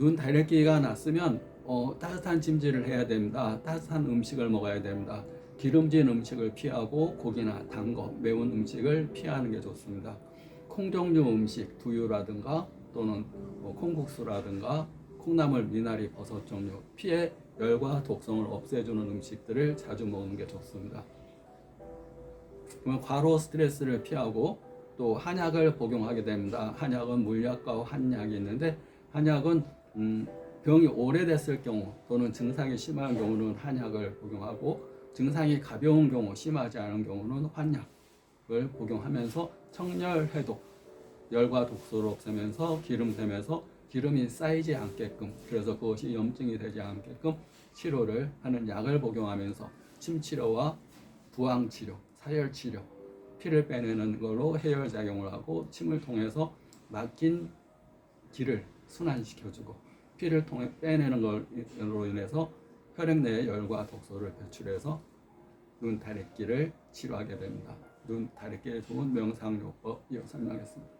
눈 다래끼가 났으면 어, 따뜻한 찜질을 해야 됩니다. 따뜻한 음식을 먹어야 됩니다. 기름진 음식을 피하고 고기나 단 거, 매운 음식을 피하는 게 좋습니다. 콩 종류 음식, 두유라든가 또는 뭐 콩국수라든가 콩나물, 미나리, 버섯 종류 피해 열과 독성을 없애주는 음식들을 자주 먹는 게 좋습니다. 과로 스트레스를 피하고 또 한약을 복용하게 됩니다. 한약은 물약과 한약이 있는데 한약은 음, 병이 오래됐을 경우 또는 증상이 심한 경우는 한약을 복용하고 증상이 가벼운 경우 심하지 않은 경우는 환약을 복용하면서 청열 해독 열과 독소를 없애면서 기름 샘에서 기름이 쌓이지 않게끔 그래서 그것이 염증이 되지 않게끔 치료를 하는 약을 복용하면서 침 치료와 부항 치료, 사열 치료, 피를 빼내는 걸로 해열 작용을 하고 침을 통해서 막힌 기를 순환시켜주고 피를 통해 빼내는 걸로 인해서 혈액 내에 열과 독소를 배출해서 눈 다래끼를 치료하게 됩니다. 눈 다래끼에 좋은 명상요법 이어 설명했습니다.